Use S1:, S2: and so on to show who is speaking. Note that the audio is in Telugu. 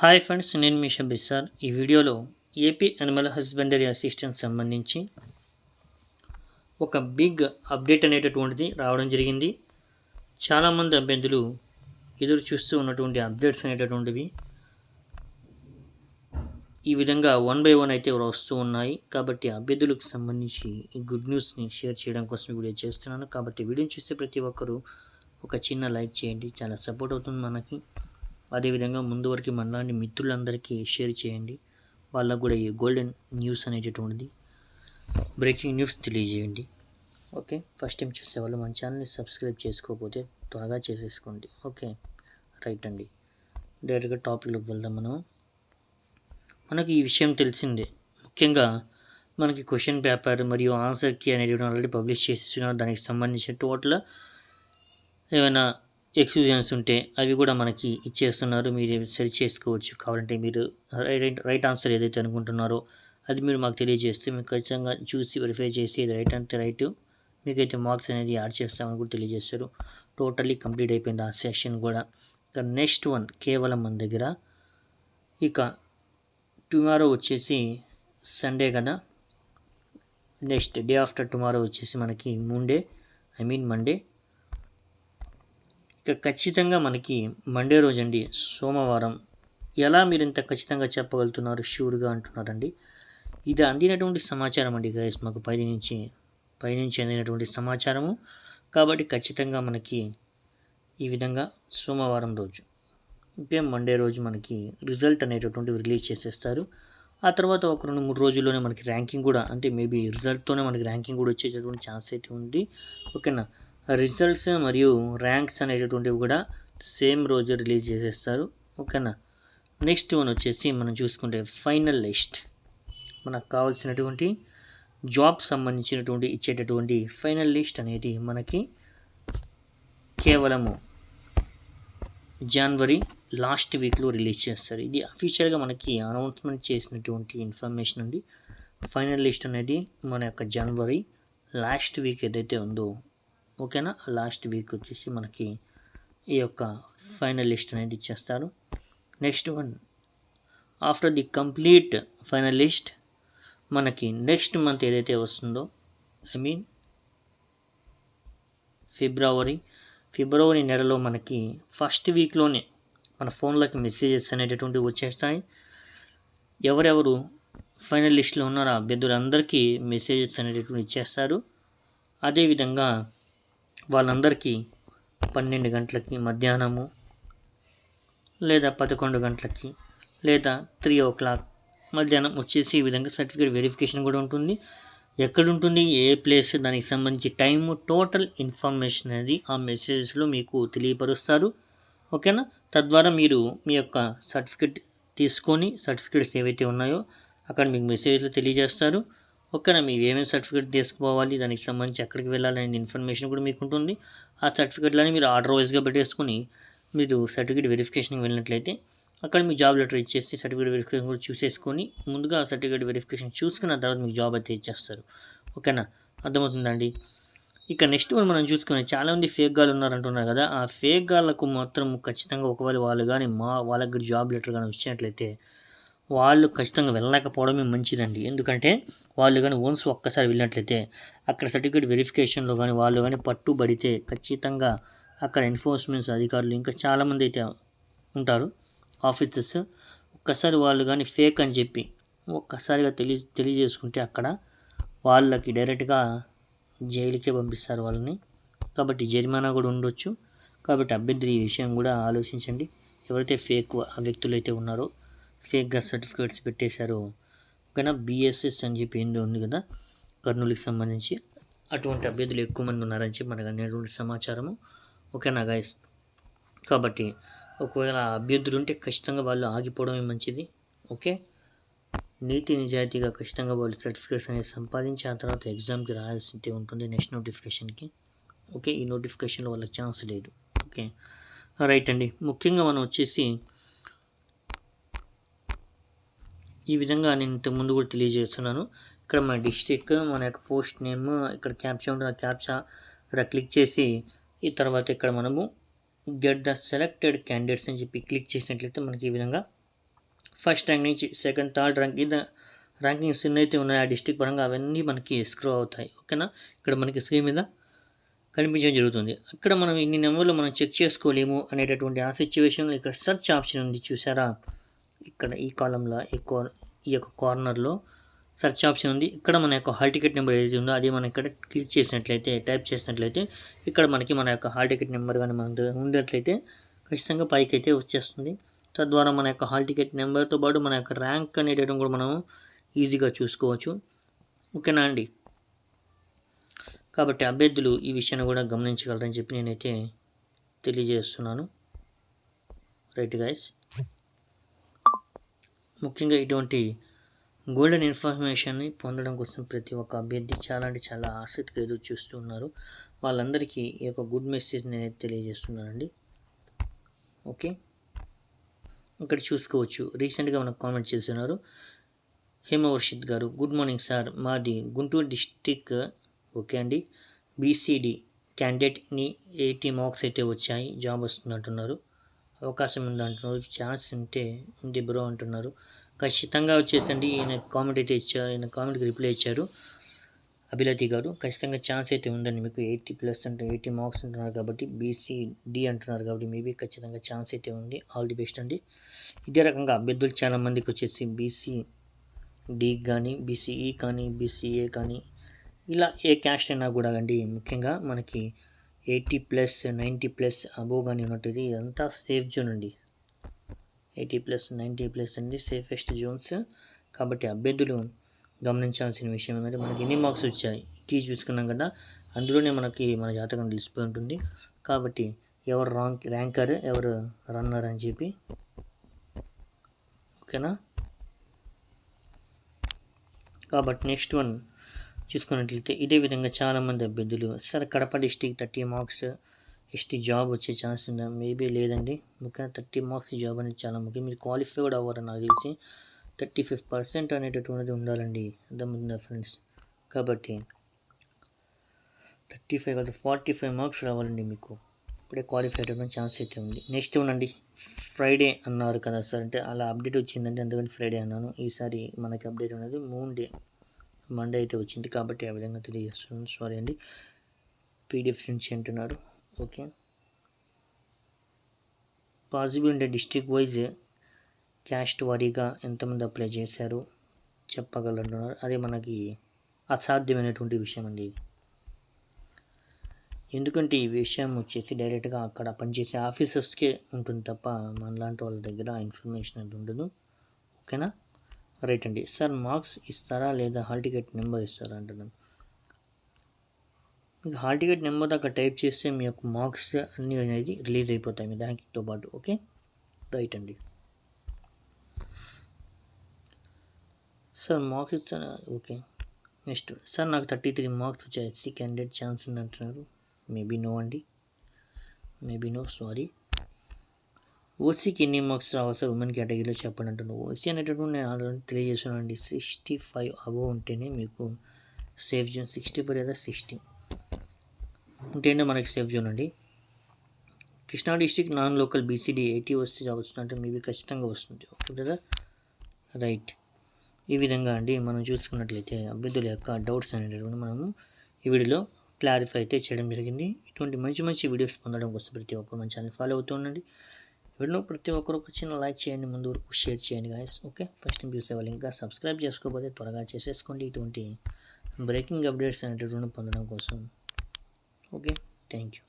S1: హాయ్ ఫ్రెండ్స్ నేను మీ షబ్బి సార్. ఈ వీడియోలో ఏపీ అనిమల్ హస్బెండరీ అసిస్టెంట్ సంబంధించి ఒక బిగ్ అప్డేట్ అనేటటువంటిది రావడం జరిగింది. చాలామంది అభ్యర్థులు ఎదురు చూస్తూ ఉన్నటువంటి అప్డేట్స్ అనేటటువంటివి ఈ విధంగా వన్ బై వన్ అయితే వస్తూ ఉన్నాయి. కాబట్టి అభ్యర్థులకు సంబంధించి ఈ గుడ్ న్యూస్ని షేర్ చేయడం కోసం వీడియో చేస్తున్నాను. కాబట్టి వీడియోని చూసే ప్రతి ఒక్కరూ ఒక చిన్న లైక్ చేయండి. చాలా సపోర్ట్ అవుతుంది మనకి. అదేవిధంగా ముందు వరకు మనలాంటి మిత్రులందరికీ షేర్ చేయండి. వాళ్ళకు కూడా ఈ గోల్డెన్ న్యూస్ అనేటటువంటిది బ్రేకింగ్ న్యూస్ తెలియజేయండి. ఓకే? ఫస్ట్ టైం చూసేవాళ్ళు మన ఛానల్ని సబ్స్క్రైబ్ చేసుకోకపోతే త్వరగా చేసేసుకోండి. ఓకే? రైట్ అండి. డైరెక్ట్గా టాపిక్లోకి వెళ్దాం మనం. మనకి ఈ విషయం తెలిసిందే. ముఖ్యంగా మనకి క్వశ్చన్ పేపర్ మరియు ఆన్సర్ కీ అనేవి ఆల్రెడీ పబ్లిష్ చేసేస్తున్నారు దానికి సంబంధించిన టోటల్ ఏమైనా ఎక్స్క్యూజన్స్ ఉంటే అవి కూడా మనకి ఇచ్చేస్తున్నారు. మీరు సెర్చ్ చేసుకోవచ్చు. కావాలంటే మీరు రైట్ రైట్ ఆన్సర్ ఏదైతే అనుకుంటున్నారో అది మీరు మాకు తెలియజేస్తే మీకు ఖచ్చితంగా చూసి వెరిఫై చేసి ఇది రైట్ అంటే రైట్ మీకైతే మార్క్స్ అనేది యాడ్ చేస్తామని కూడా తెలియజేస్తారు టోటల్లీ కంప్లీట్ అయిపోయింది ఆ సెషన్ కూడా. ఇక నెక్స్ట్ వన్ కేవలం మన దగ్గర. ఇక టుమారో వచ్చేసి సండే కదా. నెక్స్ట్ డే ఆఫ్టర్ టుమారో వచ్చేసి మనకి ముండే ఐ మీన్ మండే. ఇక ఖచ్చితంగా మనకి మండే రోజు అండి సోమవారం. ఎలా మీరు ఇంత ఖచ్చితంగా చెప్పగలుగుతున్నారు షూర్గా అంటున్నారండి? ఇది అందినటువంటి సమాచారం అండి గైస్ మాకు పై నుంచి పైనుంచి అందినటువంటి సమాచారము. కాబట్టి ఖచ్చితంగా మనకి ఈ విధంగా సోమవారం రోజు ఇంకే మండే రోజు మనకి రిజల్ట్ అనేటటువంటి రిలీజ్ చేసేస్తారు. ఆ తర్వాత ఒక రెండు మూడు రోజుల్లోనే మనకి ర్యాంకింగ్ కూడా అంటే మేబీ రిజల్ట్తోనే మనకి ర్యాంకింగ్ కూడా వచ్చేటటువంటి ఛాన్స్ అయితే ఉంది. ఓకేనా రిజల్ట్స్ మరియు ర్యాంక్స్ అనేటటువంటివి కూడా సేమ్ రోజు రిలీజ్ చేసేస్తారు. ఓకేనా? నెక్స్ట్ వన్ వచ్చేసి మనం చూసుకుంటే ఫైనల్ లిస్ట్ మనకు కావాల్సినటువంటి జాబ్ సంబంధించినటువంటి ఇచ్చేటటువంటి ఫైనల్ లిస్ట్ అనేది మనకి కేవలము జనవరి లాస్ట్ వీక్లో రిలీజ్ చేస్తారు. ఇది అఫీషియల్గా మనకి అనౌన్స్మెంట్ చేసినటువంటి ఇన్ఫర్మేషన్ అండి. ఫైనల్ లిస్ట్ అనేది మన యొక్క జనవరి లాస్ట్ వీక్ ఏదైతే ఉందో ఓకేనా? లాస్ట్ వీక్ వచ్చేసి మనకి ఈ యొక్క ఫైనల్ లిస్ట్ అనేది ఇచ్చేస్తారు. Next one after the complete final list మనకి నెక్స్ట్ మంత్ ఏదైతే వస్తుందో ఐ మీన్ ఫిబ్రవరి ఫిబ్రవరి నెలలో మనకి ఫస్ట్ వీక్లోనే మన ఫోన్లకి మెసేజెస్ అనేటటువంటివి వచ్చేస్తాయి. ఎవరెవరు ఫైనల్ లిస్ట్లో ఉన్నారో అభ్యర్థులందరికీ మెసేజెస్ అనేటటువంటి ఇచ్చేస్తారు. అదేవిధంగా వాళ్ళందరికీ పన్నెండు గంటలకి మధ్యాహ్నము లేదా పదకొండు గంటలకి లేదా త్రీ ఓ క్లాక్ మధ్యాహ్నం వచ్చేసి ఈ విధంగా సర్టిఫికేట్ వెరిఫికేషన్ కూడా ఉంటుంది. ఎక్కడ ఉంటుంది ఏ ప్లేస్ దానికి సంబంధించి టైము టోటల్ ఇన్ఫర్మేషన్ అనేది ఆ మెసేజెస్లో మీకు తెలియపరుస్తారు. ఓకేనా? తద్వారా మీరు మీ యొక్క సర్టిఫికేట్ తీసుకొని సర్టిఫికేట్స్ ఏవైతే ఉన్నాయో అక్కడ మీకు మెసేజ్లో తెలియజేస్తారు. ఓకేనా మీరు ఏమేమి సర్టిఫికేట్ తీసుకుపోవాలి దానికి సంబంధించి ఎక్కడికి వెళ్ళాలనే ఇన్ఫర్మేషన్ కూడా మీకు ఉంటుంది ఆ సర్టిఫికేట్లని మీరు ఆర్డర్ వైజ్గా పెట్టేసుకుని మీరు సర్టిఫికేట్ వెరిఫికేషన్కి వెళ్ళినట్లయితే అక్కడ మీ జాబ్ లెటర్ ఇచ్చేసి సర్టిఫికేట్ వెరిఫికేషన్ కూడా చూసేసుకొని ముందుగా సర్టిఫికేట్ వెరిఫికేషన్ చూసుకున్న తర్వాత మీకు జాబ్ అయితే ఇచ్చేస్తారు. ఓకేనా అర్థమవుతుందండి? ఇక నెక్స్ట్ వన్ మనం చూసుకుని చాలామంది ఫేక్ గాలు ఉన్నారంటున్నారు కదా ఆ ఫేక్ గాళ్ళకు మాత్రం ఖచ్చితంగా ఒకవేళ వాళ్ళు కానీ మా వాళ్ళకి జాబ్ లెటర్ కానీ వచ్చినట్లయితే వాళ్ళు ఖచ్చితంగా వెళ్ళలేకపోవడమే మంచిదండి. ఎందుకంటే వాళ్ళు కానీ ఓన్స్ ఒక్కసారి వెళ్ళినట్లయితే అక్కడ సర్టిఫికేట్ వెరిఫికేషన్లో కానీ వాళ్ళు కానీ పట్టుబడితే ఖచ్చితంగా అక్కడ ఎన్ఫోర్స్మెంట్స్ అధికారులు ఇంకా చాలామంది అయితే ఉంటారు ఆఫీసర్స్. ఒక్కసారి వాళ్ళు కానీ ఫేక్ అని చెప్పి ఒక్కసారిగా తెలియ తెలియజేసుకుంటే అక్కడ వాళ్ళకి డైరెక్ట్గా జైలుకే పంపిస్తారు వాళ్ళని. కాబట్టి జరిమానా కూడా ఉండొచ్చు. కాబట్టి అభ్యర్థి ఈ విషయం కూడా ఆలోచించండి. ఎవరైతే ఫేక్ ఆ వ్యక్తులు అయితే ఉన్నారో ఫేక్గా సర్టిఫికేట్స్ పెట్టేశారు. ఓకేనా? బిఎస్ఎస్ అని చెప్పి ఏందో ఉంది కదా? కర్నూలుకి సంబంధించి. అటువంటి అభ్యర్థులు ఎక్కువ మంది ఉన్నారని చెప్పి మనకు అందినటువంటి సమాచారము. ఓకేనా గాయస్ కాబట్టి ఒకవేళ అభ్యర్థులు ఉంటే ఖచ్చితంగా వాళ్ళు ఆగిపోవడమే మంచిది. ఓకే? నీతి నిజాయితీగా ఖచ్చితంగా వాళ్ళు సర్టిఫికేట్స్ అనేది సంపాదించి ఆ తర్వాత ఎగ్జామ్కి రాయాల్సి ఉంటుంది నెక్స్ట్ నోటిఫికేషన్కి. ఓకే? ఈ నోటిఫికేషన్లో వాళ్ళకి ఛాన్స్ లేదు. ఓకే? రైట్ అండి. ముఖ్యంగా మనం వచ్చేసి ఈ విధంగా నేను ఇంతకు ముందు కూడా తెలియజేస్తున్నాను. ఇక్కడ మన డిస్టిక్ మన యొక్క పోస్ట్ నేమ్ ఇక్కడ క్యాప్చా ఉంటుంది ఆ క్యాప్చా ఇక్కడ క్లిక్ చేసి ఈ తర్వాత ఇక్కడ మనము గెట్ ద సెలెక్టెడ్ క్యాండిడేట్స్ అని చెప్పి క్లిక్ చేసినట్లయితే మనకి ఈ విధంగా ఫస్ట్ ర్యాంక్ నుంచి సెకండ్ థర్డ్ ర్యాంక్ ఇది ర్యాంకింగ్స్ ఎన్నైతే ఉన్నాయో ఆ డిస్టిక్ పరంగా అవన్నీ మనకి స్క్రో అవుతాయి. ఓకేనా? ఇక్కడ మనకి స్క్రీన్ మీద కనిపించడం జరుగుతుంది. అక్కడ మనం ఇన్ని నెంబర్లు మనం చెక్ చేసుకోలేము అనేటటువంటి ఆ సిచ్యువేషన్లో ఇక్కడ సెర్చ్ ఆప్షన్ ఉంది చూసారా? ఇక్కడ ఈ కాలంలో ఈ కో ఈ యొక్క కార్నర్లో సెర్చ్ ఆప్షన్ ఉంది. ఇక్కడ మన యొక్క హాల్ టికెట్ నెంబర్ ఏది ఉందో అది మనం ఇక్కడ క్లిక్ చేసినట్లయితే టైప్ చేసినట్లయితే ఇక్కడ మనకి మన యొక్క హాల్ టికెట్ నెంబర్ కానీ మన ఉన్నట్లయితే ఖచ్చితంగా పైకి అయితే వచ్చేస్తుంది. తద్వారా మన యొక్క హాల్ టికెట్ నెంబర్తో పాటు మన యొక్క ర్యాంక్ అనేటటువంటి కూడా మనం ఈజీగా చూసుకోవచ్చు. ఓకేనా అండి? కాబట్టి అభ్యర్థులు ఈ విషయాన్ని కూడా గమనించగలరని చెప్పి నేనైతే తెలియజేస్తున్నాను. రైట్ గైస్ ముఖ్యంగా ఇటువంటి గోల్డెన్ ఇన్ఫర్మేషన్ని పొందడం కోసం ప్రతి ఒక్క అభ్యర్థి చాలా అంటే చాలా ఆసక్తిగా ఎదురు చూస్తున్నారు వాళ్ళందరికీ ఈ యొక్క గుడ్ మెసేజ్ నేను తెలియజేస్తున్నానండి. ఓకే ఇక్కడ చూసుకోవచ్చు. రీసెంట్గా మనకు కామెంట్ చేస్తున్నారు. హేమవర్షిత్ గారు గుడ్ మార్నింగ్ సార్ మాది గుంటూరు డిస్టిక్ ఓకే అండి. బీసీడీ క్యాండిడేట్ని ఎయిటీ మార్క్స్ అయితే వచ్చాయి. జాబ్ వస్తున్నట్టున్నారు అవకాశం ఉంది అంటున్నారు. ఛాన్స్ ఉంటే ఉంది బ్రో అంటున్నారు. ఖచ్చితంగా వచ్చేసండి. ఈయన కామెంట్ అయితే ఇచ్చారు. ఈయన కామెంట్కి రిప్లై ఇచ్చారు. అభిలతి గారు ఖచ్చితంగా ఛాన్స్ అయితే ఉందండి మీకు. ఎయిటీ ప్లస్ అంటే ఎయిటీ మార్క్స్ అంటున్నారు కాబట్టి బీసీ డి అంటున్నారు కాబట్టి మేబీ ఖచ్చితంగా ఛాన్స్ అయితే ఉంది. ఆల్ ది బెస్ట్ అండి. ఇదే రకంగా అభ్యర్థులు చాలా మందికి వచ్చేసి బీసీ డి కానీ బీసీఈ e కానీ బీసీఏ కానీ ఇలా ఏ క్యాస్ట్ అయినా కూడా అండి ముఖ్యంగా మనకి eighty plus ninety plus above కానీ ఉన్నట్టు ఇదంతా సేఫ్ జోన్ అండి. ఎయిటీ ప్లస్ నైంటీ ప్లస్ అండి సేఫెస్ట్ జోన్స్. కాబట్టి అభ్యర్థులు గమనించాల్సిన విషయం ఏంటంటే మనకి ఎన్ని మార్క్స్ వచ్చాయి? కీ చూసుకున్నాం కదా అందులోనే మనకి మన జాతకం తెలిసిపోయి ఉంటుంది. కాబట్టి ఎవరు ర్యాంక్ ర్యాంకర్ ఎవరు రన్నర్ అని చెప్పి. ఓకేనా? కాబట్టి నెక్స్ట్ వన్. చూసుకున్నట్లయితే ఇదే విధంగా చాలామంది అభ్యర్థులు sir Kadapa district thirty marks S T job వచ్చే ఛాన్స్ ఉందా? మేబీ లేదండి. ముఖ్యంగా థర్టీ మార్క్స్ జాబ్ అనేది చాలా ముఖ్యం. మీరు క్వాలిఫై కూడా అవ్వరు నాకు తెలిసి థర్టీ ఫైవ్ పర్సెంట్ అనేటటువంటిది ఉండాలండి. అర్థమవుతుందా ఫ్రెండ్స్? కాబట్టి థర్టీ ఫైవ్ కాదు ఫార్టీ ఫైవ్ మార్క్స్ రావాలండి మీకు. ఇప్పుడే క్వాలిఫై అవ్వడం ఛాన్స్ అయితే ఉంది. నెక్స్ట్ ఉండండి. ఫ్రైడే అన్నారు కదా సార్. అంటే అలా అప్డేట్ వచ్చిందంటే అందుకని ఫ్రైడే అన్నాను. ఈసారి మనకి అప్డేట్ ఉన్నది మూన్ డే. మండే అయితే వచ్చింది కాబట్టి ఆ విధంగా తెలియజేస్తున్నాను. సారీ అండి. పీడిఎఫ్ నుంచి అంటున్నారు. ఓకే పాసిబుల్ అంటే డిస్ట్రిక్ట్ వైజ్ క్యాస్ట్ వారీగా ఎంతమంది అప్లై చేశారు చెప్పగలంటున్నారు అదే మనకి అసాధ్యమైనటువంటి విషయం అండి ఎందుకంటే ఈ విషయం వచ్చేసి డైరెక్ట్గా అక్కడ పనిచేసే ఆఫీసర్స్కే ఉంటుంది తప్ప మనలాంటి వాళ్ళ దగ్గర ఇన్ఫర్మేషన్ అది ఉండదు. ఓకేనా రైట్ అండి. సార్ మార్క్స్ ఇస్తారా లేదా హాల్ టికెట్ నెంబర్ ఇస్తారా అంటున్నాను. మీకు హాల్ టికెట్ నెంబర్ దాకా టైప్ చేస్తే మీ యొక్క మార్క్స్ అన్నీ అనేది రిలీజ్ అయిపోతాయి మీ ర్యాంకింగ్తో పాటు ఓకే? రైట్ అండి. సార్ మార్క్స్ ఇస్తారా? ఓకే. నెక్స్ట్ సార్ నాకు థర్టీ త్రీ మార్క్స్ వచ్చాయి. హెచ్సీ క్యాండిడేట్ ఛాన్స్ ఉంది అంటున్నారు. మేబీ నో అండి. Maybe no sorry. ఓసీకి ఎన్ని మార్క్స్ రావాలి సార్ ఉమెన్ కేటగిరీలో చెప్పండి అంటున్నాను ఓసీ అనేటటువంటి నేను ఆల్రెడీ తెలియజేస్తున్నాను అండి సిక్స్టీ ఫైవ్ అబోవ్ ఉంటేనే మీకు సేఫ్ జోన్ సిక్స్టీ ఫైవ్ లేదా సిక్స్టీ. ఉంటేనే మనకి సేఫ్ జోన్ అండి. Krishna district non local B C D eighty వస్తే రావచ్చు అంటే మేబీ ఖచ్చితంగా వస్తుంది. ఓకే కదా? రైట్. ఈ విధంగా అండి మనం చూసుకున్నట్లయితే అభ్యర్థుల యొక్క డౌట్స్ అనేటటువంటి మనము ఈ వీడియోలో క్లారిఫై అయితే చేయడం జరిగింది. ఇటువంటి మంచి మంచి వీడియోస్ పొందడం కోసం ప్రతి ఒక్కరు మన ఛానల్ ఫాలో అవుతూ ఉండండి. వీడియో ప్రతి ఒక్కరు ఒక చిన్న లైక్ చేయండి ముందు వరకు షేర్ చేయండి గాయస్ ఓకే ఫస్ట్ టైం చూసే వాళ్ళు ఇంకా సబ్స్క్రైబ్ చేసుకోకపోతే త్వరగా చేసేసుకోండి. ఇటువంటి బ్రేకింగ్ అప్డేట్స్ అనేటటువంటి పొందడం కోసం. Okay thank you